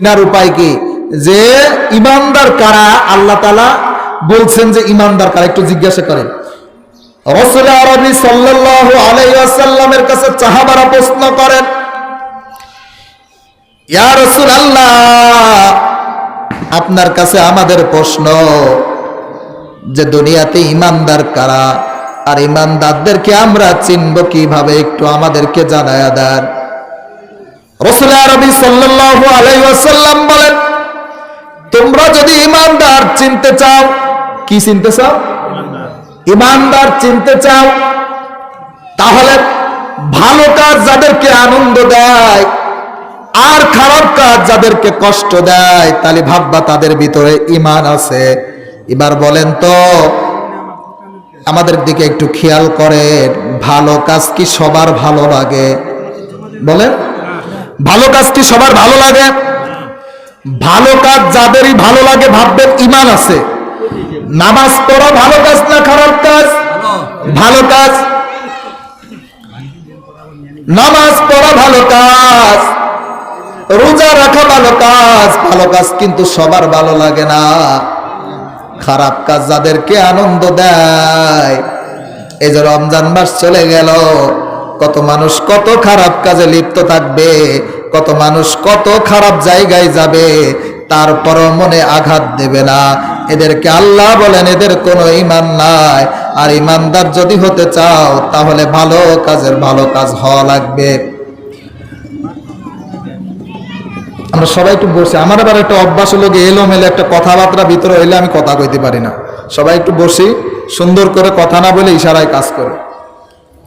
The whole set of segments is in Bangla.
চিনার উপায় কি? যে ইমানদার কারা? আল্লাহ তালা বলছেন যে ইমানদার কারা? একটু জিজ্ঞাসা আল্লাহ আপনার কাছে আমাদের প্রশ্ন যে দুনিয়াতে ইমানদার কারা? আর ইমানদারদেরকে আমরা চিনব কীভাবে? একটু আমাদেরকে জানায় দেন। আরবি বলেন, তোমরা যদি ইমানদার চিনতে চাও, কি চিনতে চাও? ইমানদার চিনতে চাও, তাহলে ভালো কাজ যাদেরকে আনন্দ দেয় আর খারাপ কাজ যাদেরকে কষ্ট দেয় তাহলে ভাববা তাদের ভিতরে ইমান আছে। এবার বলেন তো, আমাদের দিকে একটু খেয়াল করেন, ভালো কাজ কি সবার ভালো লাগে? বলেন ভালো কাজ কি সবার ভালো লাগে? ভালো কাজ যাদেরই ভালো লাগে ভাববেন ইমান আছে। নামাজ পড়া ভালো কাজ না খারাপ কাজ? ভালো কাজ। নামাজ পড়া ভালো কাজ। রোজা রাখা ভালো কাজ। ভালো কাজ কিন্তু সবার ভালো লাগে না। খারাপ কাজ যাদেরকে আনন্দ দেয়। এই যে রমজান মাস চলে গেল। কত মানুষ কত খারাপ কাজে লিপ্ত থাকবে, কত মানুষ কত খারাপ জায়গায় যাবে তারপর মনে আঘাত দেবে না। এদেরকে আল্লাহ বলেন, এদের কোনো ইমান নাই। আর ইমানদার যদি হতে চাও, তাহলে ভালো কাজের ভালো কাজ হওয়া লাগবে। আমরা সবাই একটু বসে। আমার আবার একটা অভ্যাস হলো গিয়ে এলো মেলে একটা কথাবার্তা ভিতরে হইলে আমি কথা কইতে পারি না। সবাই একটু বসি, সুন্দর করে কথা না বলে ইশারায় কাজ করে।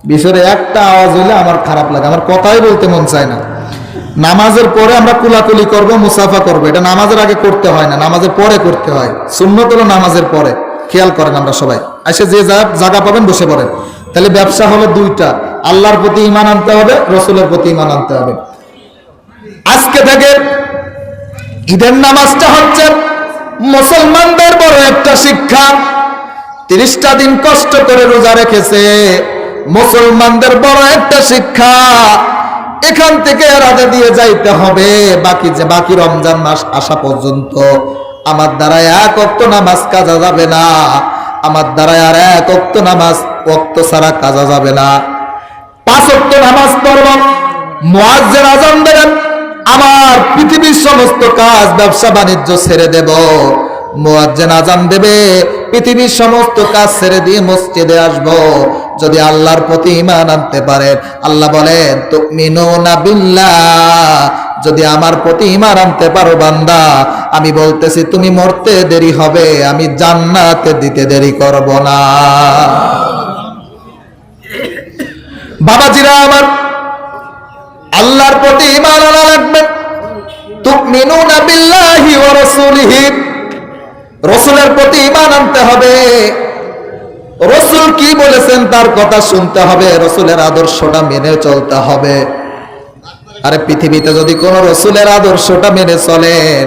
ভিতরে একটা আওয়াজ হইলে আমার খারাপ লাগে, আমার কথাই বলতে মন চায় না। নামাজের পরে আমরা কুলাকুলি করব, মুসাফা করব। এটা নামাজের আগে করতে হয় না, নামাজের পরে করতে হয়। সুন্নত হলো নামাজের পরে। খেয়াল করেন আমরা সবাই। এসে যা- জায়গা পাবেন বসে পড়েন। তাহলে ব্যবসা হলো দুইটা। আল্লাহর প্রতি ইমান আনতে হবে, রসুলের প্রতি ইমান আনতে হবে। আজকে থেকে ঈদের নামাজটা হচ্ছে মুসলমানদের বড় একটা শিক্ষা। তিরিশটা দিন কষ্ট করে রোজা রেখেছে। মুসলমানদের বড় একটা শিক্ষা। এখান থেকে রাজা দিয়ে যাইতে হবে। বাকি যে, বাকি রমজান মাস আসা পর্যন্ত আমার দ্বারা এক অক্ত নামাজ কাজা যাবে না। আমার দ্বারা আর এক অক্ত নামাজ অক্ত ছাড়া কাজা যাবে না। পাঁচ অক্ত নামাজ পড়ব। আজান দেবেন। আমার পৃথিবীর সমস্ত কাজ, ব্যবসা, বাণিজ্য ছেড়ে দেব। মুয়াজ্জিন আজান দেবে। পৃথিবীর সমস্ত কাজ ছেড়ে দিয়ে মসজিদে আসব। যদি আল্লাহর প্রতি ইমান আনতে পারেন, আল্লাহ বলেন বিল্লাহ। যদি আমার প্রতি ইমান আনতে পারো বান্দা, আমি বলতেছি, তুমি মরতে দেরি হবে, আমি জান্নাতে দিতে দেরি করব না। বাবাজিরা আমার, আল্লাহর প্রতি ইমান আনা লাগবে। তুমিনুনা বিল্লাহি ওয়া রাসূলিহি। রসুলের প্রতি ইমান আনতে হবে। রসুল কি বলেছেন তার কথা শুনতে হবে, রসুলের আদর্শটা মেনে চলতে হবে। আরে পৃথিবীতে যদি কোন রসুলের আদর্শটা মেনে চলেন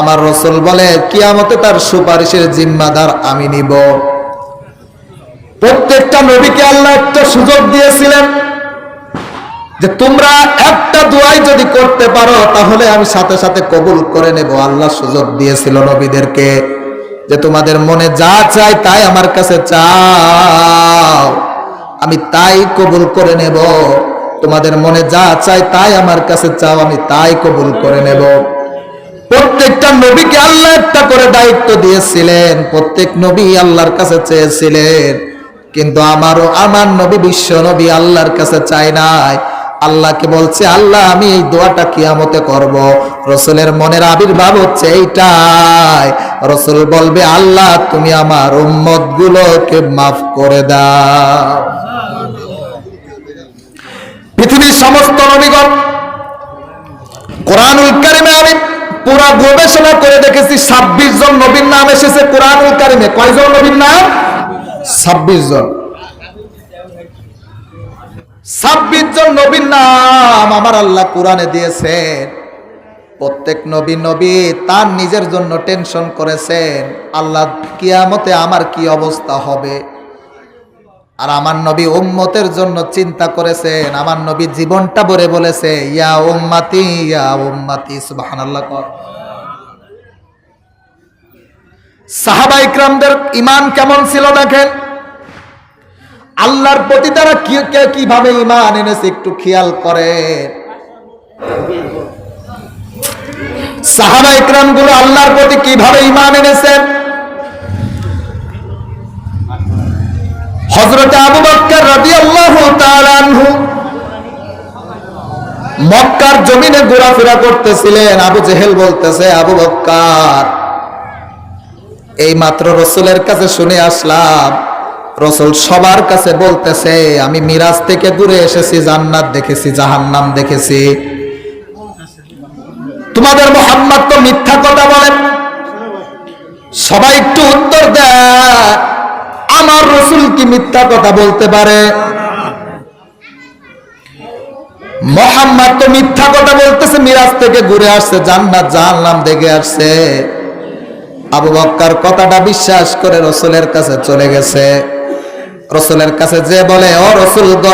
আমার রসুল বলে, কিয়ামতে তার সুপারিশের জিম্মাদার আমি নিব। প্রত্যেকটা নবীকে আল্লাহ একটা সুযোগ দিয়েছিলেন যে তোমরা একটা দোয়াই যদি করতে পারো, তাহলে আমি সাথে সাথে কবুল করে নেব। আল্লাহ সুযোগ দিয়েছিল নবীদেরকে। যে তোমাদের মনে যা চাই তাই আমার কাছে চাও। আমি তাই কবুল করে নেব। তোমাদের মনে যা চাই তাই আমার কাছে চাও, আমি তাই কবুল করে নেব। প্রত্যেকটা নবীকে আল্লাহ একটা করে দায়িত্ব দিয়েছিলেন। প্রত্যেক নবী আল্লাহর কাছে চেয়েছিলেন। কিন্তু আমারও আমার নবী বিশ্ব নবী আল্লাহর কাছে চাই নাই। আল্লাহকে বলছে, আল্লাহ, আমি এই দোয়াটা কিয়ামতে করব। রসুলের মনের আবির্ভাব হচ্ছে এইটাই। রসুল বলবে, আল্লাহ, তুমি আমার উম্মত গুলোকে মাফ করে দাও। পৃথিবীর সমস্ত নবীগণ আমি পুরা গবেষণা করে দেখেছি, ছাব্বিশ জন নবীর নাম এসেছে কোরআনুল কারিমে। কয়জন নবীর নাম? ছাব্বিশ জন। ছাব্বিশ জন নবীর নাম আমার আল্লাহ কোরআনে দিয়েছেন। প্রত্যেক নবী নবী তার নিজের জন্য টেনশন করেছেন, আল্লাহ কিয়ামতে আমার কি অবস্থা হবে? আর আমার নবী উম্মতের জন্য চিন্তা করেছেন, আমার নবী জীবনটা ভরে বলেছে, ইয়া উম্মাতি ইয়া উম্মাতি, সুবহানাল্লাহ কর। সাহাবা ইকরামদের ইমান কেমন ছিল দেখেন? আল্লাহর প্রতি তারা কীভাবে ইমান এনেছে একটু খেয়াল করে সাহাবা ইকরামগুলো আল্লাহর প্রতি কীভাবে ইমান এনেছেন হজরত আবু বক্কর তাআলা মক্কার জমিনে ঘোরাফেরা করতেছিলেন। আবু জেহেল বলতেছে, আবু বক্কর এই মাত্র রসুলের কাছে শুনে আসলাম রসুল সবার কাছে বলতেছে, আমি মিরাজ থেকে দূরে এসেছি, জান্নাত দেখেছি, জাহান্নাম দেখেছি। তোমাদের মোহাম্মদ তো মিথ্যা কথা বলেন। সবাই একটু উত্তর দেয়, আমার রসুল কি মিথ্যা কথা বলতে পারে? মোহাম্মদ তো মিথ্যা কথা বলতেছে, মিরাজ থেকে ঘুরে আসছে, জান্নাত, জাহান্নাম দেখে আসছে। আবু বক্কার কথাটা বিশ্বাস করে রসুলের কাছে চলে গেছে। রসুলের কাছে যে বলে, ও রসুল গ,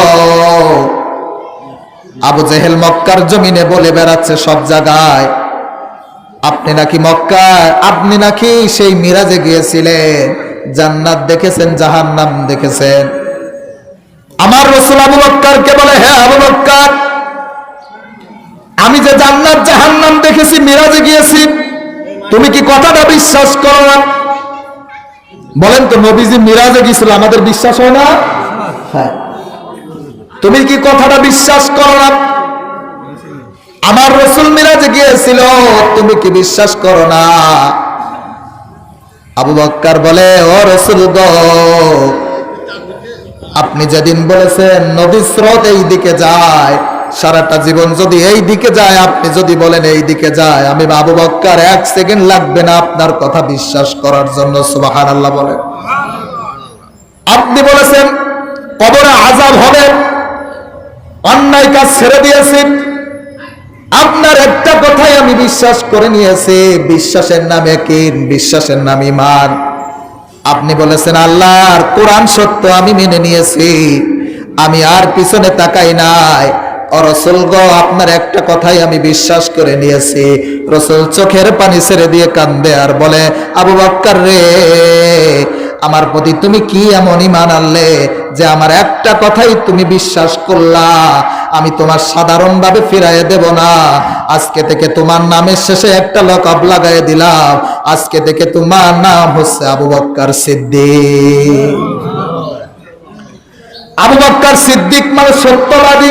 আবু জেহেল মক্কার জমিনে বলে বেড়াচ্ছে সব জায়গায়। আপনি নাকি মক্কায়? আপনি নাকি সেই মিরাজে গিয়েছিলেন, জান্নাত দেখেছেন, জাহান্নাম দেখেছেন? আমার রসুল আবু বক্কারকে বলে হ্যাঁ আবু বক্কার, আমি যে জান্নাত, জাহান্নাম দেখেছি, মিরাজে গিয়েছি। তুমি কি কথাটা বিশ্বাস করো না? বলেন তো নবীজি মিরাজে গিয়েছিল আমাদের বিশ্বাস হয় না? হ্যাঁ। তুমি কি কথাটা বিশ্বাস করো না? আমার রসুল মিরাজে গিয়েছিল তুমি কি বিশ্বাস করো না? আবু বক্কার বলে ও রসুল গো আপনি যেদিন বলেছেন নদী স্রোত এই দিকে যায়। সারাটা জীবন যদি এই দিকে যায়, আপনি যদি বলেন এই দিকে যায়, আমি বাবু বক্কার এক সেকেন্ড লাগবে না আপনার কথা বিশ্বাস করার জন্য সুবাহান আল্লাহ বলেন। আপনি বলেছেন, কবরে আজাব হবে, অন্যায় কাজ ছেড়ে দিয়েছি, আপনার একটা কথাই আমি বিশ্বাস করে নিয়েছি, বিশ্বাসের নামে কি বিশ্বাসের নাম ইমান আপনি বলেছেন আল্লাহর কোরআন সত্য আমি মেনে নিয়েছি, আমি আর পিছনে তাকাই নাই ও রসুল গো, আপনার একটা কথাই আমি বিশ্বাস করে নিয়েছি। রসুল চোখের পানি ছেড়ে দিয়ে কান্দে আর বলে, আবু বাক্কার রে, আমার প্রতি তুমি কি এমন ইমান আনলে যে আমার একটা কথাই তুমি বিশ্বাস করলা? আমি তোমার সাধারণভাবে ফিরাইয়ে দেব না। আজকে থেকে তোমার নামের শেষে একটা লকব লাগাই দিলাম। আজকে থেকে তোমার নাম হচ্ছে আবু বক্কর সিদ্দিক। আবু বক্কর সিদ্দিক মানে সত্যবাদী।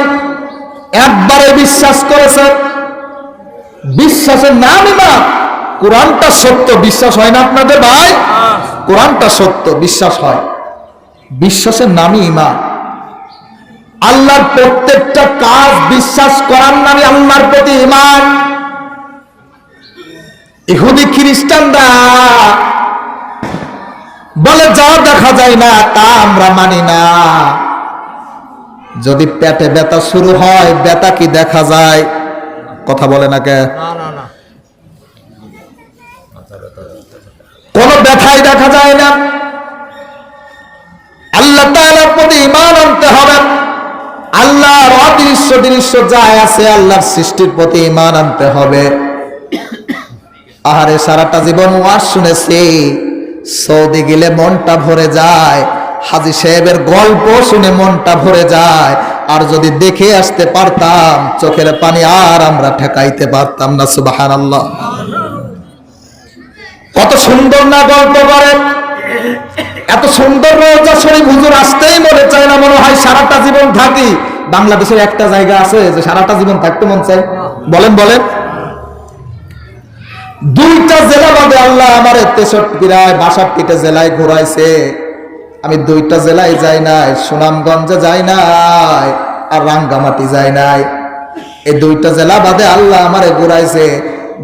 একবারে বিশ্বাস করেছে। বিশ্বাসের নাম না। কোরআনটা সত্য, বিশ্বাস হয় না আপনাদের ভাই? কোরআনটা সত্য, বিশ্বাস হয়। বিশ্বাসের নামই ইমান আল্লাহর প্রত্যেকটা কাজ বিশ্বাস করার নামে আল্লাহর প্রতি ইমান ইহুদি খ্রিস্টানরা বলে, যা দেখা যায় না, তা আমরা মানি না। যদি পেটে ব্যথা শুরু হয় ব্যথা কি দেখা যায়? কথা বলে না কে? কোন ব্যথাই দেখা যায় না। আল্লাহ তাআলার প্রতি ঈমান আনতে হবে। আল্লাহর অদৃশ্য দৃশ্য যায় আছে আল্লাহর সৃষ্টির প্রতি ঈমান আনতে হবে। আহারে সারাটা জীবন ওয়াজ শুনেছি সৌদি গেলে মনটা ভরে যায়। হাজি সাহেবের গল্প শুনে মনটা ভরে যায়। আর যদি দেখে আসতে পারতাম, চোখের পানি আর আমরা ঠেকাইতে পারতাম না সুবাহান আল্লাহ কত সুন্দর না গল্প করে এত সুন্দর রোজা শরীফ হুজুর আসতেই মনে চায় না, মনে হয় সারাটা জীবন থাকি। বাংলাদেশের একটা জায়গা আছে যে সারাটা জীবন থাকতে মন চায়। বলেন বলেন। দুইটা জেলা বাদে আল্লাহ আমার তেষট্টিরায় বাষট্টিটা জেলায় ঘোরাইছে। আমি দুইটা জেলায় যাই নাই, সুনামগঞ্জে যাই নাই, আর রাঙ্গামাটি যাই নাই। এই দুইটা জেলা বাদে আল্লাহ আমারে ঘুরাইছে।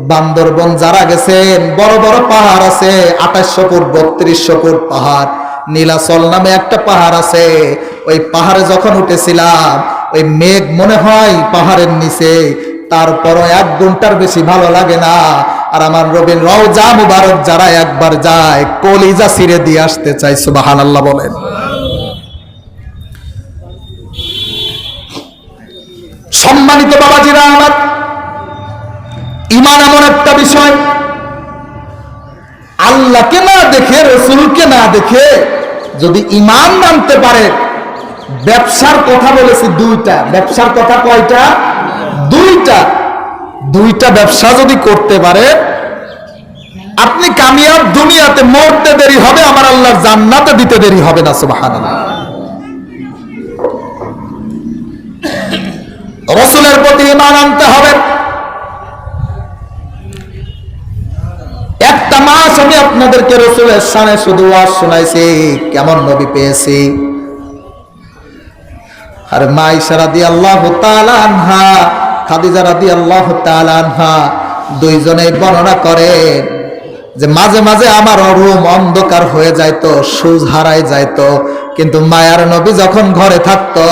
বান্দরবন যারা গেছেন বড় বড় পাহাড় আছে, আঠাশশো ফুট, বত্রিশশো ফুট পাহাড়। নীলাচল নামে একটা পাহাড় আছে। ওই পাহাড়ে যখন উঠেছিলাম, ওই মেঘ মনে হয় পাহাড়ের নিচে। তারপরও এক ঘণ্টার বেশি ভালো লাগে না। আর আমার রবিন রওজা মুবারক যারা একবার যায়, কলিজা ছিঁড়ে দিয়ে আসতে চাই সুবাহান আল্লাহ বলেন। সম্মানিত বাবাজিরা আমার ইমান এমন একটা বিষয়। আল্লাহকে না দেখে, রসুলকে না দেখে যদি ইমান মানতে পারে, ব্যবসার কথা বলেছি দুইটা। ব্যবসার কথা কয়টা? দুইটা। দুইটা ব্যবসা যদি করতে পারে, আপনি কামিয়াব দুনিয়াতে মরতে দেরি হবে, আমার আল্লাহর জান্নাতে দিতে দেরি হবে না, সুবহানাল্লাহ। রসুলের প্রতি ইমান আনতে হবে। একটা মাস আমি আপনাদেরকে রসুলের সামনে শুধু আর শোনাইছি, কেমন নবী পেয়েছি। আর মা ইসা রাদি আল্লাহ আনহা খাদিজা রাদি আল্লাহ আনহা দুইজনেই বর্ণনা করেন যে মাঝে মাঝে আমার রুম অন্ধকার হয়ে যাইতো সুজ হারাই যাইতো। কিন্তু মায়ার নবী যখন ঘরে থাকতো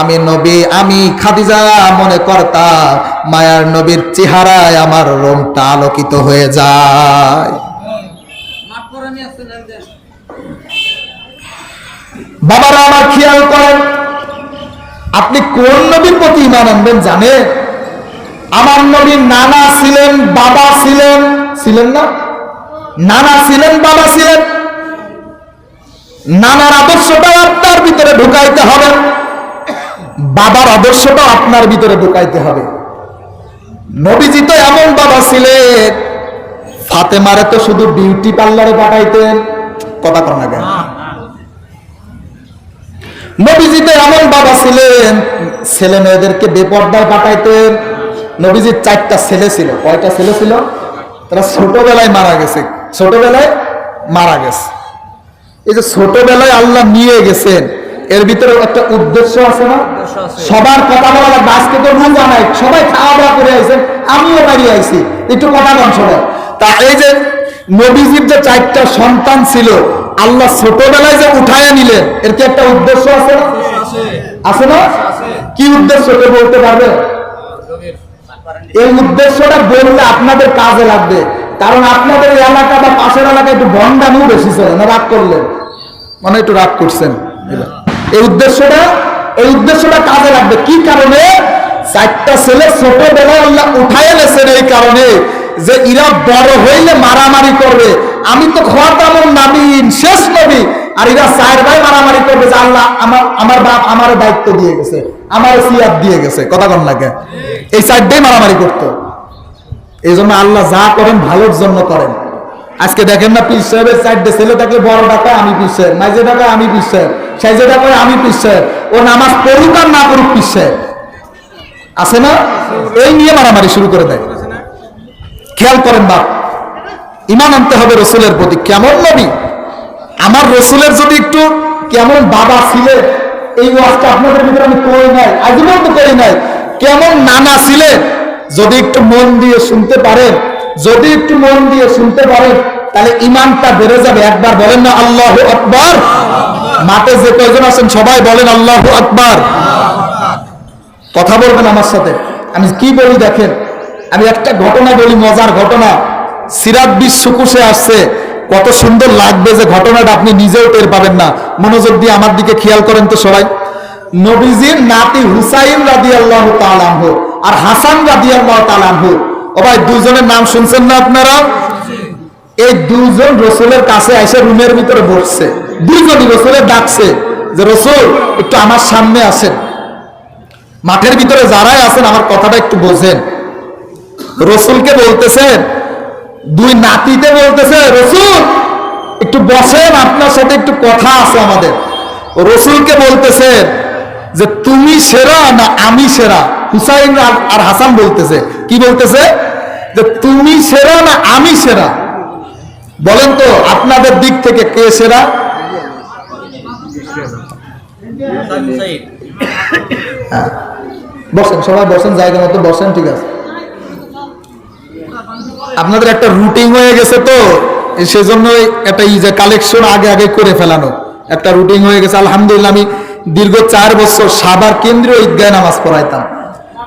আমি নবী আমি খাদিজা মনে করতাম মায়ার নবীর চেহারায় আমার রুমটা আলোকিত হয়ে যায়। বাবারা আমার খেয়াল করেন আপনি কোন নবীর প্রতি ইমান আনবেন জানেন? আমার নবীর নানা ছিলেন, বাবা ছিলেন। ছিলেন না? নানা ছিলেন, বাবা ছিলেন। নানার আদর্শটাও আপনার ভিতরে ঢুকাইতে হবে। বাবার আদর্শটাও আপনার ভিতরে ঢুকাইতে হবে। নবীজি তো এমন বাবা ছিলেন। ফাতেমারে তো শুধু বিউটি পার্লারে পাঠাইতেন। কথা কর না কেন? নবীজিতে এমন বাবা ছিলেন ছেলে মেয়েদেরকে বেপর্দায় পাঠাইতেন। নবীজির চারটা ছেলে ছিল। কয়টা ছেলে ছিল? তারা ছোটবেলায় মারা গেছে। ছোটবেলায় মারা গেছে। এই যে ছোটবেলায় আল্লাহ নিয়ে গেছেন এর ভিতরে একটা উদ্দেশ্য আছে না? সবার কথা বলা লাগবে। আজকে তো রোজা জানাই সবাই খাওয়া দাওয়া করে আইছেন। আমিও বাড়ি আইছি। একটু কথা সবাই। তা এই যে নবীজির যে চারটা সন্তান ছিল আল্লাহ ছোটবেলায় যে উঠায় নিলেন এর কি একটা উদ্দেশ্য আছে না? আছে না? কি উদ্দেশ্য, কেউ বলতে পারবে? এই উদ্দেশ্যটা বললে আপনাদের কাজে লাগবে। কারণ আপনাদের এলাকা বা পাশের এলাকায় একটু ভণ্ডামিও বেশি চলে না? রাগ করলেন? মানে একটু রাগ করছেন। এই উদ্দেশ্যটা এই উদ্দেশ্যটা কাজে লাগবে। কি কারণে? চারটা ছেলে ছোটবেলায় আল্লাহ উঠাই এনেছেন এই কারণে। যে ইরা বড় হইলে মারামারি করবে। আমি তো খোয়াতামুন নাবিন, শেষ নবী। আর এরা চার ভাই মারামারি করবে যে আল্লাহ আমার আমার বাপ আমার দায়িত্ব দিয়ে গেছে, আমার সিয়াদ দিয়ে গেছে। কথা কন লাগে এই চারটাই মারামারি করতো। এই জন্য আল্লাহ যা করেন ভালোর জন্য করেন। আজকে দেখেন না পিস সাহেবের চারটে ছেলে থাকলে বড় টাকা আমি পিস সাহেব, মাইজে টাকা আমি পিস সাহেব, সাইজে টাকা আমি পিস সাহেব। ও নামাজ পড়ুক আর না করুক পিস সাহেব। আছে না? এই নিয়ে মারামারি শুরু করে দেয়। খেয়াল করেন বাপ, ইমান আনতে হবে রসুলের প্রতি। কেমন নবী? আমার রসুলের যদি একটু কেমন বাবা ছিলেন এই ওয়াজটা আপনাদের ভিতরে আমি করি নাই, আজীবন তো করি নাই। কেমন নানা ছিলেন যদি একটু মন দিয়ে শুনতে পারেন, যদি একটু মন দিয়ে শুনতে পারেন, তাহলে ইমানটা বেড়ে যাবে। একবার বলেন না, আল্লাহ আকবার মাঠে যে কয়জন আছেন সবাই বলেন, আল্লাহ আকবার কথা বলবেন আমার সাথে। আমি কি বলি দেখেন আমি একটা ঘটনা বলি, মজার ঘটনা। সিরাত বিশ্বকুশে আসছে, কত সুন্দর লাগবে যে ঘটনাটা আপনি নিজেও টের পাবেন না। মনোযোগ দিয়ে আমার দিকে খেয়াল করেন তো সবাই। নবীজির নাতি হুসাইন রাদি আল্লাহ তালাহ আর হাসান রাদি আল্লাহ তালাহ ও ভাই দুজনের নাম শুনছেন না আপনারা? এই দুজন রসুলের কাছে এসে রুমের ভিতরে বসছে। দুইজনই রসুলের ডাকছে যে, রসুল, একটু আমার সামনে আসেন। মাঠের ভিতরে যারাই আছেন, আমার কথাটা একটু বোঝেন। রসুলকে বলতেছেন দুই নাতিতে বলতেছে রসুল একটু বসেন আপনার সাথে একটু কথা আছে আমাদের। রসুলকে বলতেছেন যে তুমি সেরা না আমি সেরা? হুসাইন আর- আর হাসান বলতেছে কি বলতেছে? যে তুমি সেরা না আমি সেরা? বলেন তো আপনাদের দিক থেকে কে সেরা? বসেন সবাই বসেন জায়গা মতো বসেন ঠিক আছে। আপনাদের একটা রুটিন হয়ে গেছে তো সেজন্য একটা ই যে কালেকশন আগে আগে করে ফেলানো। একটা রুটিন হয়ে গেছে, আলহামদুলিল্লাহ আমি দীর্ঘ চার বছর সাবার কেন্দ্রীয় ঈদগায় নামাজ পড়াইতাম।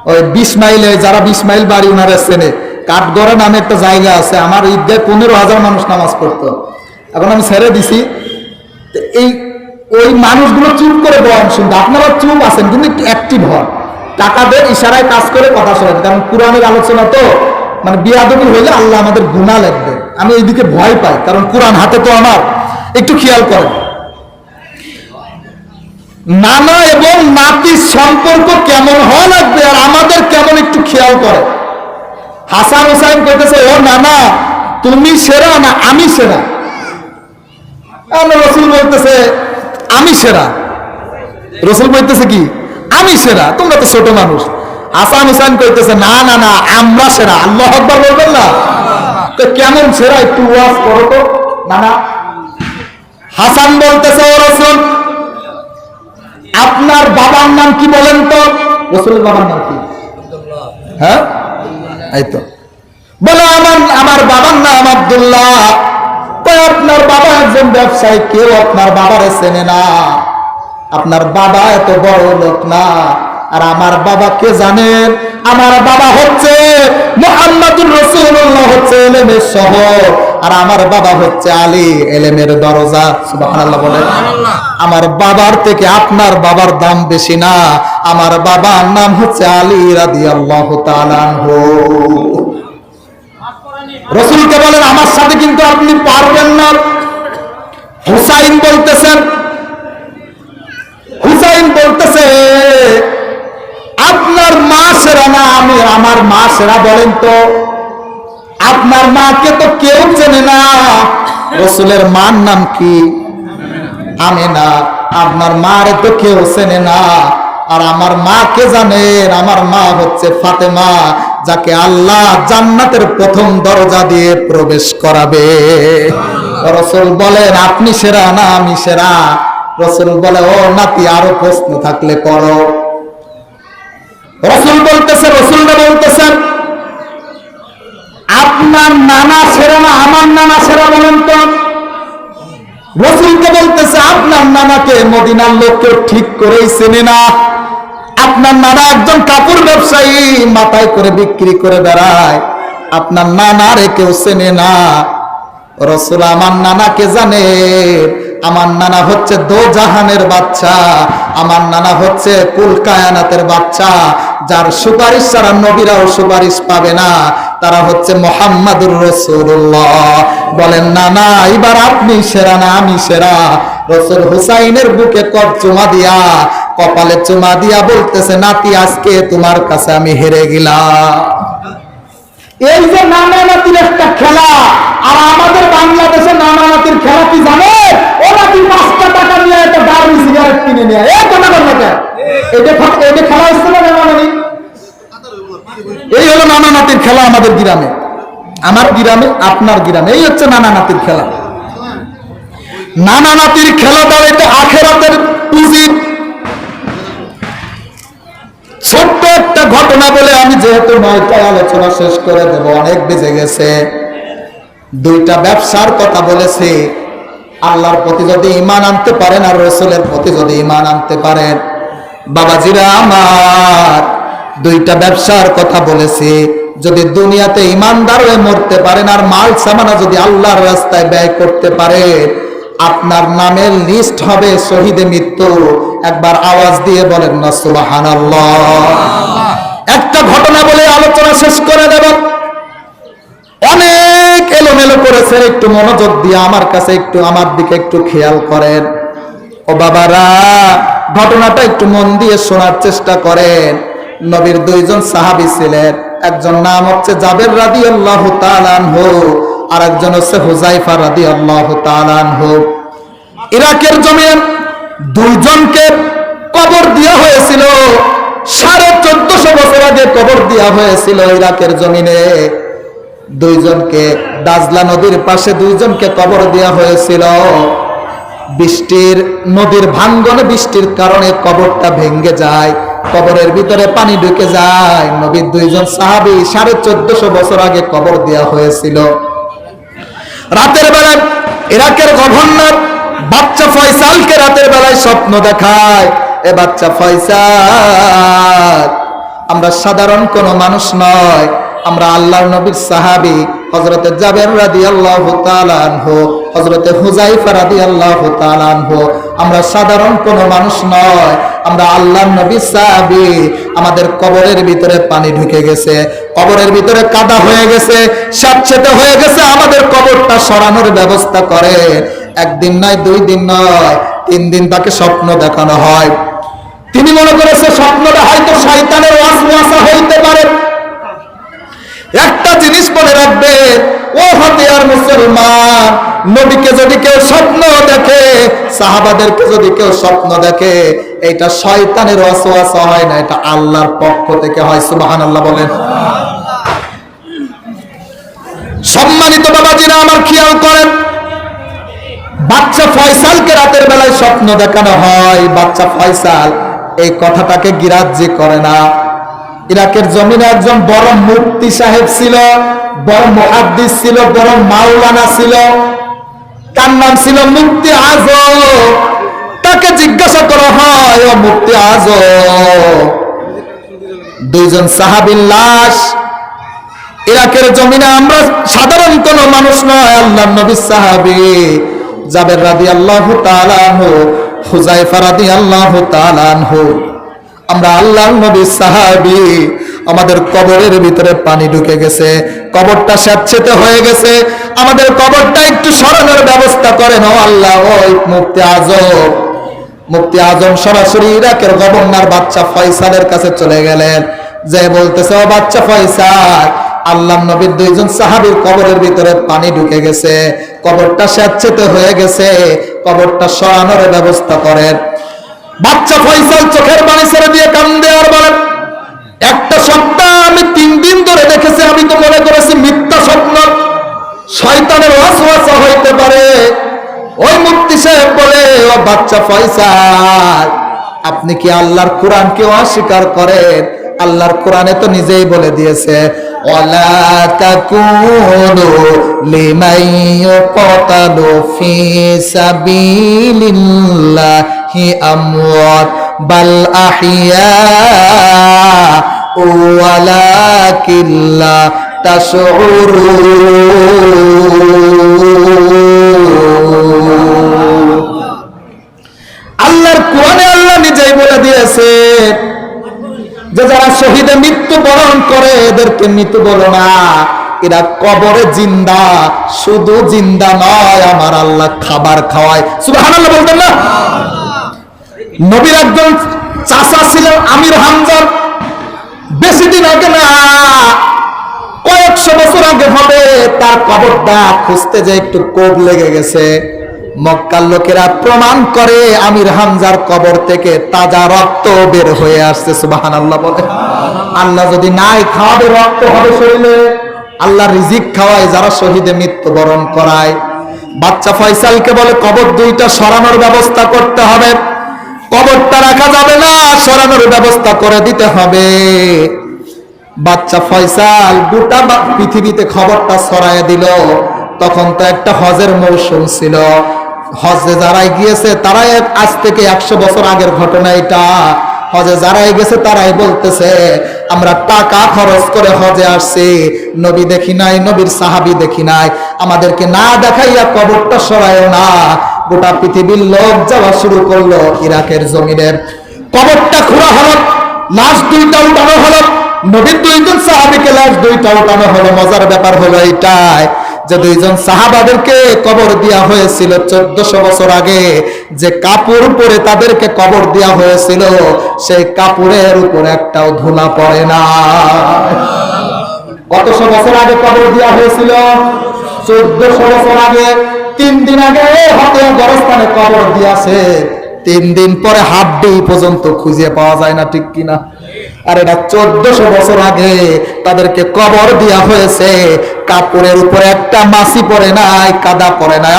ওই বিশ মাইলে, যারা বিশ মাইল বাড়ি ওনারা চেনে, কাঠগড়া নামে একটা জায়গা আছে, আমার ঈদগায় পনেরো হাজার মানুষ নামাজ পড়তো। এখন আমি ছেড়ে দিছি। এই, ওই মানুষগুলো চুপ করে বয়ান শুনতে। আপনারা চুপ আছেন, কিন্তু একটু অ্যাক্টিভ হন টাকা দেন, ইশারায় কাজ করে কথা শোনেন কারণ কোরআনের আলোচনা তো মানে বিয়াদবি হইলে আল্লাহ আমাদের গুণা লাগবে আমি এইদিকে ভয় পাই, কারণ কোরআন হাতে তো আমার। একটু খেয়াল করেন। নানা এবং নাতির সম্পর্ক কেমন হওয়া লাগবে আর আমাদের কেমন একটু খেয়াল করে। হাসান হুসাইন কইতেছে, ও নানা, তুমি সেরা না আমি সেরা? রসুল বলতেছে, আমি সেরা। রসুল বলতেছে কি, আমি সেরা, তোমরা তো ছোট মানুষ। হাসান হুসাইন কইতেছে, না না না, আমরা সেরা। আল্লাহ আকবার বলবেন না? তো কেমন সেরা একটু ওয়াজ করো তো না না হাসান বলতেছে, ও রসুল, আপনার বাবার নাম কি বলেন তো? রসুলের বাবার নাম কি? হ্যাঁ? এই তো। বলো, আমার আমার বাবার নাম আব্দুল্লাহ। তো আপনার বাবা একজন ব্যবসায়ী, কেউ আপনার বাবারে চেনে না। আপনার বাবা এত বড় লোক না। আর আমার বাবা কে জানেন? আমার বাবা হচ্ছে মোহাম্মদুর রসুল্লাহ হচ্ছে এলেমের শহর। আর আমার বাবা হচ্ছে আলী এলেমের দরজা। সুবহানাল্লাহ বলেন। আমার বাবার থেকে আপনার বাবার দাম বেশি না। আমার বাবার নাম হচ্ছে আলী রাদিয়াল্লাহু তাআলা রসুলকে বলেন আমার সাথে কিন্তু আপনি পারবেন না। হুসাইন বলতেছেন হুসাইন বলতেছে আপনার মা সেরা না আমি আমার মা সেরা বলেন তো? আপনার মাকে তো কেউ চেনে না। রসুলের মার নাম কি? আমি না আপনার মারে তো কেউ চেনে না। আর আমার মা কে জানেন? আমার মা হচ্ছে ফাতেমা, যাকে আল্লাহ জান্নাতের প্রথম দরজা দিয়ে প্রবেশ করাবে। রসুল বলেন, আপনি সেরা না, আমি সেরা। রসুল বলে, ও নাতি, আরও প্রশ্ন থাকলে করো রসুল বলতেছে রসুলরা বলতেছেন, আপনার নানা সেরা না, আমার নানা সেরা বলেন তো। রসুলকে বলতেছে, আপনার নানাকে মদিনার লোক কেউ ঠিক করেই চেনে না। আপনার নানা একজন কাপড় ব্যবসায়ী, মাথায় করে বিক্রি করে বেড়ায়। আপনার নানারে কেউ চেনে না। রসুল আমার নানাকে জানে আমার নানা হচ্ছে দো জাহানের বাচ্চা, আমার নানা হচ্ছে কুল কায়ানাতের বাচ্চা, যার সুপারিশ ছাড়া নবীরাও সুপারিশ পাবে না। তারা হচ্ছে মোহাম্মদুর রসুল্লাহ বলেন না না এবার আপনি সেরা না, আমি সেরা। রসুল হুসাইনের বুকে কপ চুমা দিয়া, কপালে চুমা দিয়া বলতেছে, নাতি, আজকে তোমার কাছে আমি হেরে গেলাম এই যে নানা নাতির একটা খেলা, আর আমাদের বাংলাদেশে নানা নাতির খেলা কি জানে? ও নাকি পাঁচটা টাকা নিয়ে একটা দারুণ সিগারেট কিনে নিয়ে? এই কথা বল না এটা এটা খেলা হচ্ছে না নানা নানি এই হলো নানা নাতির খেলা আমাদের গ্রামে। আমার গ্রামে, আপনার গ্রামে। এই হচ্ছে নানা নাতির খেলা। নানা নাতির খেলা দ্বারা এটা আখেরাতের পুঁজির ছোট্ট একটা ঘটনা বলে আমি যেহেতু নয়টায় আলোচনা শেষ করে দেব, অনেক বেজে গেছে। দুইটা ব্যবসার কথা বলেছে। আল্লাহর প্রতি যদি ইমান আনতে পারেন আর রসুলের প্রতি যদি ইমান আনতে পারেন। বাবাজিরা আমার, দুইটা ব্যবসার কথা বলেছি। যদি দুনিয়াতে ইমানদার হয়ে মরতে পারেন আর মাল সামানা যদি আল্লাহর রাস্তায় ব্যয় করতে পারে আপনার নামের লিস্ট হবে শহীদে মৃত্যু। একবার আওয়াজ দিয়ে বলেন, না সুবাহান একটা ঘটনা বলে আলোচনা শেষ করে দেব। অনেক এলোমেলো করেছেন, একটু মনোযোগ দিয়ে আমার কাছে একটু আমার দিকে একটু খেয়াল করেন। ও বাবারা, ঘটনাটা একটু মন দিয়ে শোনার চেষ্টা করেন। নবীর দুইজন সাহাবী ছিলেন, একজন নাম হচ্ছে জাবের রাদি আল্লাহ তালানহু আর একজন হচ্ছে হুজাইফা রাদি আল্লাহ তালানহু ইরাকের জমিনে দুইজনকে কবর দেওয়া হয়েছিল। সাড়ে চোদ্দশো বছর আগে কবর দেওয়া হয়েছিল ইরাকের জমিনে। দুইজনকে দাজলা নদীর পাশে দুইজনকে কবর দেওয়া হয়েছিল। বৃষ্টির, নদীর ভাঙ্গনে বৃষ্টির কারণে কবরটা ভেঙ্গে যায়, কবরের ভিতরে পানি ঢুকে যায়। নবীর দুইজন সাহাবি সাড়ে চোদ্দশো বছর আগে কবর দেওয়া হয়েছিল। রাতের বেলা ইরাকের গভর্নর বাচ্চা ফয়সালকে রাতের বেলায় স্বপ্ন দেখায়। এ বাচ্চা ফয়সাল, আমরা সাধারণ কোনো মানুষ নয়, আমরা আল্লাহর নবীর সাহাবি হজরতে জাবের রাদি আল্লাহ তালানহু হজরতে হুজাইফা রাদি আল্লাহ তালানহু আমরা সাধারণ কোনো মানুষ নয়, আমরা আল্লাহর নবীর সাহাবি, আমাদের কবরের ভিতরে পানি ঢুকে গেছে, কবরের ভিতরে কাদা হয়ে গেছে, স্যাঁতসেতে হয়ে গেছে, আমাদের কবরটা সরানোর ব্যবস্থা করে। একদিন নয়, দুই দিন নয়, তিন দিন তাকে স্বপ্ন দেখানো হয়। তিনি মনে করেছে, স্বপ্নটা হয়তো শয়তানের ওয়াসওয়াসা হইতে পারে। একটা জিনিস মনে রাখবে, ও হাতিয়ার মুসলমান, নবীকে যদি কেউ স্বপ্ন দেখে, সাহাবাদেরকে যদি কেউ স্বপ্ন দেখে, এটা শয়তানের ওয়াসওয়াসা হয় না, এটা আল্লাহর পক্ষ থেকে হয়। সুবহানাল্লাহ বলেন। সম্মানিত বাবাজিরা, আমার খেয়াল করেন বাচ্চা ফয়সালকে রাতের বেলায় স্বপ্ন দেখানো হয়। বাচ্চা ফয়সাল এই কথাটাকে গিরাজ্য করে না। ইরাকের জমিনে একজন বড় মুফতি সাহেব ছিল, বড় মুহাদ্দিস ছিল, বড় মাওলানা ছিল। তার নাম ছিল মুফতি আজ তাকে জিজ্ঞাসা করা হয়, ও মুফতি আজ দুইজন সাহাবীর লাশ ইরাকের জমিনে আমরা সাধারণ কোন মানুষ নয় আল্লাহ নবী সাহাবি। জাবের রাদি আল্লাহ তালানহু হুজাইফা রাদি আল্লাহ আমরা আল্লাহ নবী সাহাবি, আমাদের কবরের ভিতরে পানি ঢুকে গেছে, কবরটা স্যাঁতসেতে হয়ে গেছে। আমাদের কবরটা একটু সরানোর ব্যবস্থা করেন, ও আল্লাহ, ওই মুক্তি আজব মুফতি আজম সরাসরি ইরাকের গভর্নর বাচ্চা ফয়সালের কাছে চলে গেলেন। যে বলতেছে, ও বাচ্চা ফয়সাল আল্লাহ নবীর দুইজন সাহাবীর কবরের ভিতরে পানি ঢুকে গেছে, কবরটা স্যাঁতসেতে হয়ে গেছে, কবরটা সরানোর ব্যবস্থা করেন। বাচ্চা ফয়সাল চোখের পানি ছেড়ে দিয়ে কান্দে আর বলেন, একটা সপ্তাহ আমি তিন দিন ধরে দেখেছি, আমি তো মনে করেছি মিথ্যা স্বপ্ন। শয়তানের ওয়াসওয়াসা হইতে পারে। ওই মুক্তি সাহেব বলে, ও বাচ্চা ফয়সাল, আপনি কি আল্লাহর কোরআন কোরআনকে অস্বীকার করেন? আল্লাহর কোরআনে তো নিজেই বলে দিয়েছে তাশউরুন। আল্লাহর কোরআনে আল্লাহ নিজেই বলে দিয়েছে যে যারা শহীদে মৃত্যু বরণ করে, এদেরকে মৃত্যু বলো না। এরা কবরে জিন্দা, শুধু জিন্দা নয়, আমার আল্লাহ খাবার খাওয়ায়। সুবহানাল্লাহ বলতেন না? নবীর একজন চাচা ছিলেন আমির হামজার। বেশি দিন আগে না, কয়েকশো বছর আগে হবে তার কবরটা খুঁজতে যে একটু কোপ লেগে গেছে। মক্কার লোকেরা প্রমাণ করে আমির হামজার কবর থেকে তাজা রক্ত বের হয়ে আসছে সুবাহান আল্লাহ বলে। আল্লাহ যদি নাই খাওয়াবে, রক্ত হবে শরীরে। আল্লাহ রিজিক খাওয়ায়, যারা শহীদে মৃত্যুবরণ করায়। বাচ্চা ফয়সালকে বলে, কবর দুইটা সরানোর ব্যবস্থা করতে হবে। কবরটা রাখা যাবে না, সরানোর ব্যবস্থা করে দিতে হবে। বাচ্চা ফয়সাল গোটা পৃথিবীতে খবরটা ছড়ায় দিল। তখন তো একটা হজের মৌসুম ছিল। হজে যারাই গিয়েছে, তারাই আজ থেকে একশো বছর আগের ঘটনা এটা। হজে যারাই গেছে, তারাই বলতেছে, আমরা টাকা খরচ করে হজে আসছি। নবী দেখি নাই, নবীর সাহাবি দেখি নাই। আমাদেরকে না দেখাইয়া কবরটা সরায় না। গোটা পৃথিবীর লোক যাওয়া শুরু করল ইরাকের জমিনের। কবরটা খোঁড়া হলো, লাশ দুইটা উঠানো হলো। নবীর দুইজন সাহাবিকে লাশ দুইটা উঠানো হলো। মজার ব্যাপার হলো এইটাই যে দুইজন সাহাবাদেরকে কবর দেওয়া হয়েছিল চোদ্দশো বছর আগে, যে কাপড় পরে তাদেরকে কবর দেওয়া হয়েছিল, সেই কাপড়ের উপর একটাও ধুলা পড়ে না। কতশো বছর আগে কবর দেওয়া হয়েছিল? চোদ্দশো বছর আগে, তিন দিন আগে হাতে গরস্থানে কবর দিয়েছে। তিন দিন পরে হাড্ডি পর্যন্ত খুঁজে পাওয়া যায় না, ঠিক কিনা? আর এটা চোদ্দশো বছর আগে তাদেরকে কবর দেওয়া হয়েছে। কাপড়ের উপরে একটা মাসি পরে নাই, কাদা পরে নাই।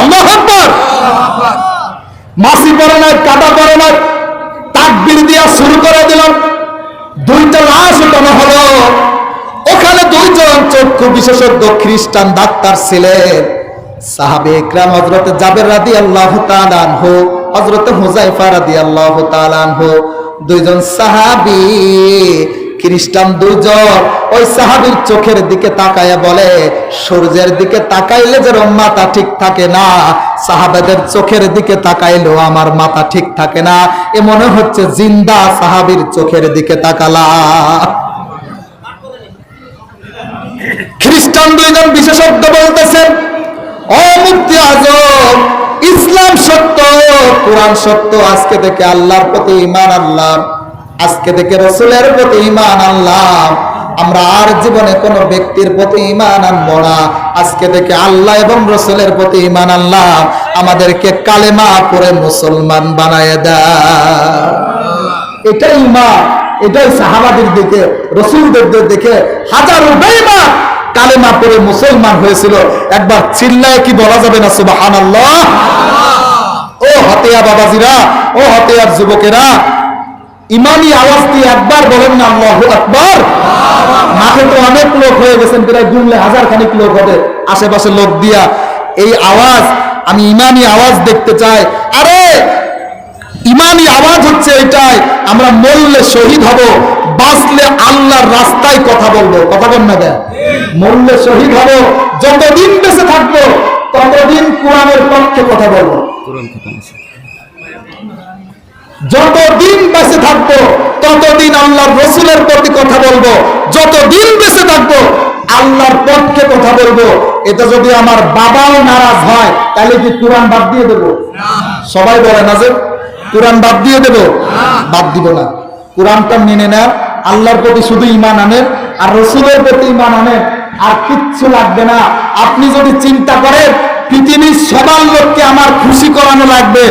মাসি পরে নাই, কাদা পরে নাই। তাকবির দিয়া শুরু করে দিলাম। দুইটা লাশ উঠানো হলো। ওখানে দুইজন চক্ষু বিশেষজ্ঞ খ্রিস্টান ডাক্তার ছিলেন। সাহাবে ইকরাম হজরত জাবের রাদি আল্লাহ তালানহু হজরত হুজাইফা রাদি আল্লাহ তালানহু দুইজন সাহাবি, খ্রিস্টান দুইজন, ওই সাহাবীর চোখের দিকে তাকায়া বলে, সূর্যের দিকে তাকাইলে যে মাথা ঠিক থাকে না, সাহাবাদের চোখের দিকে তাকাইলেও আমার মাথা ঠিক থাকে না, এ মনে হচ্ছে জিন্দা সাহাবীর চোখের দিকে তাকালা। খ্রিস্টান দুইজন বিশেষজ্ঞ বলতেছেন, ও মুক্তি আজম ইসলাম সত্য, কোরআন সত্য, আজকে থেকে আল্লাহর প্রতি ইমান আল্লাহ আজকে থেকে রসুলের প্রতি ইমান আল্লাহ আমরা আর জীবনে কোন ব্যক্তির প্রতি ইমান আনব না। আজকে থেকে আল্লাহ এবং রসুলের প্রতি ইমান আল্লাহ আমাদেরকে কালেমা পরে মুসলমান বানায় দেয় এটাই ইমান এটাই সাহাবাদের দিকে, রসুলদের দিকে হাজারো বেইমান কালেমা পরে মুসলমান হয়েছিল। একবার চিল্লায় কি বলা যাবে না সুবাহান ও হতেয়া বাবাজিরা, ও হতেয়ার যুবকেরা ইমানি আওয়াজ দিয়ে একবার বলেন না, আল্লাহ আকবার। মাঠে তো অনেক লোক হয়ে গেছেন, প্রায় গুনলে হাজার খানিক লোক হবে আশেপাশে লোক দিয়া। এই আওয়াজ, আমি ইমানি আওয়াজ দেখতে চাই। আরে ইমানি আওয়াজ হচ্ছে এটাই, আমরা মরলে শহীদ হব। বাঁচলে আল্লাহর রাস্তায় কথা বলব। কথা বল না দেয় মরলে শহীদ হব যতদিন বেঁচে থাকব ততদিন কোরআনের পক্ষে কথা বলব। যতদিন বেঁচে থাকব ততদিন আল্লাহর রসুলের প্রতি কথা বলব। যতদিন বেঁচে থাকব আল্লাহর পক্ষে কথা বলব। এটা যদি আমার বাবাও নারাজ হয় তাহলে কি কোরআন বাদ দিয়ে দেবো? সবাই বলে না যে কোরআন বাদ দিয়ে দেবো? বাদ দিব না। কোরআনটা মেনে নেন। আল্লাহর প্রতি শুধু ইমান আনেন, আর রসুলের প্রতি ইমান আনেন, আর কিচ্ছু লাগবে না। আপনি যদি চিন্তা করেন, পৃথিবীর সবার লোককে আমার খুশি করানো লাগবে,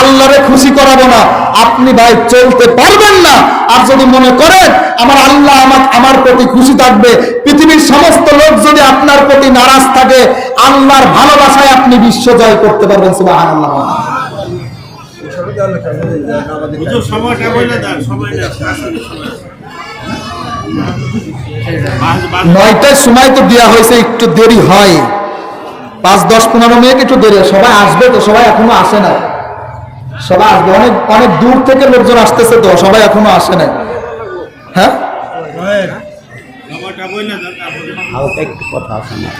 আল্লাহরে খুশি করাবো না। আপনি ভাই চলতে পারবেন না। আর যদি মনে করেন, আমার আল্লাহ আমার আমার প্রতি খুশি থাকবে, পৃথিবীর সমস্ত লোক যদি আপনার প্রতি নারাজ থাকে, আল্লাহর ভালোবাসায় আপনি বিশ্ব জয় করতে পারবেন, সুবহানাল্লাহ। আল্লাহ সময়টা বলে দেন সময়টা নয়টার সময় তো দেওয়া হয়েছে একটু দেরি হয়। পাঁচ দশ পনেরো মিনিট একটু দেরি হয়। সবাই আসবে তো সবাই এখনও আসে না সবাই আসবে। অনেক অনেক দূর থেকে লোকজন আসতেছে তো সবাই এখনও আসে না হ্যাঁ? একটু কথা আছে না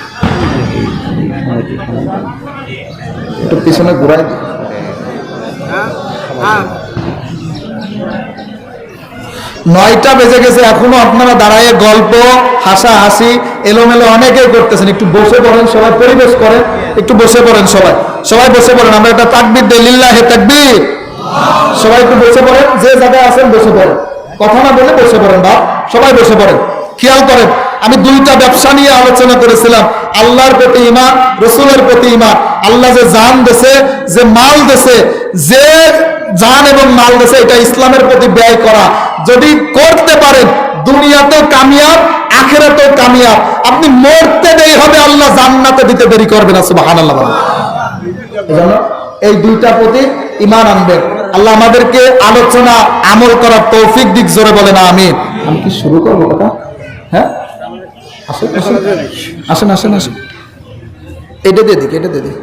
একটু পিছনে ঘুরাই দিই। নয়টা বেজে গেছে, এখনও আপনারা দাঁড়ায় গল্প হাসা হাসি এলোমেলো অনেকেই করতেছেন। একটু বসে পড়েন সবাই, পরিবেশ করেন, একটু বসে পড়েন সবাই। সবাই বসে পড়েন, আমরা একটা তাকবির দলিল্লাহ হে তাকবির। সবাই একটু বসে পড়েন, যে জায়গায় আছেন বসে পড়েন। কথা না বলে বসে পড়েন, বাপ, সবাই বসে পড়েন। খেয়াল করেন, আমি দুইটা ব্যবসা নিয়ে আলোচনা করেছিলাম। আল্লাহর প্রতি ইমান রসুলের প্রতি ইমান আল্লাহ যে জান দেশে যে মাল দেশে যে জান এবং মাল দেছে এটা ইসলামের প্রতি ব্যয় করা। যদি করতে পারেন, দুনিয়াতেও কামিয়াব, আখেরাতেও কামিয়াব। আপনি মরতে দেরি হবে, আল্লাহ জান্নাতে দিতে দেরি করবে না বলেন। এই দুইটা প্রতি ইমান আনবেন। আল্লাহ আমাদেরকে আলোচনা, আমল করার তৌফিক দিক জোরে বলেন, আমিন। আমি কি শুরু করব কথা? হ্যাঁ? আসেন আসেন। আসেন আসেন আসেন। এটা দিয়ে দিক, এটা দিয়ে দিক।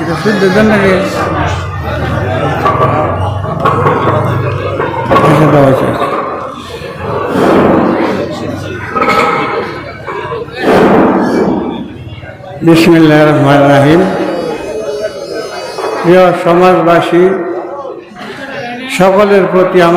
এটা শুদ্ধ নাকি দেওয়া হয়েছে রহমান রাহিম প্রিয় সমাজবাসী সকলের প্রতি আমার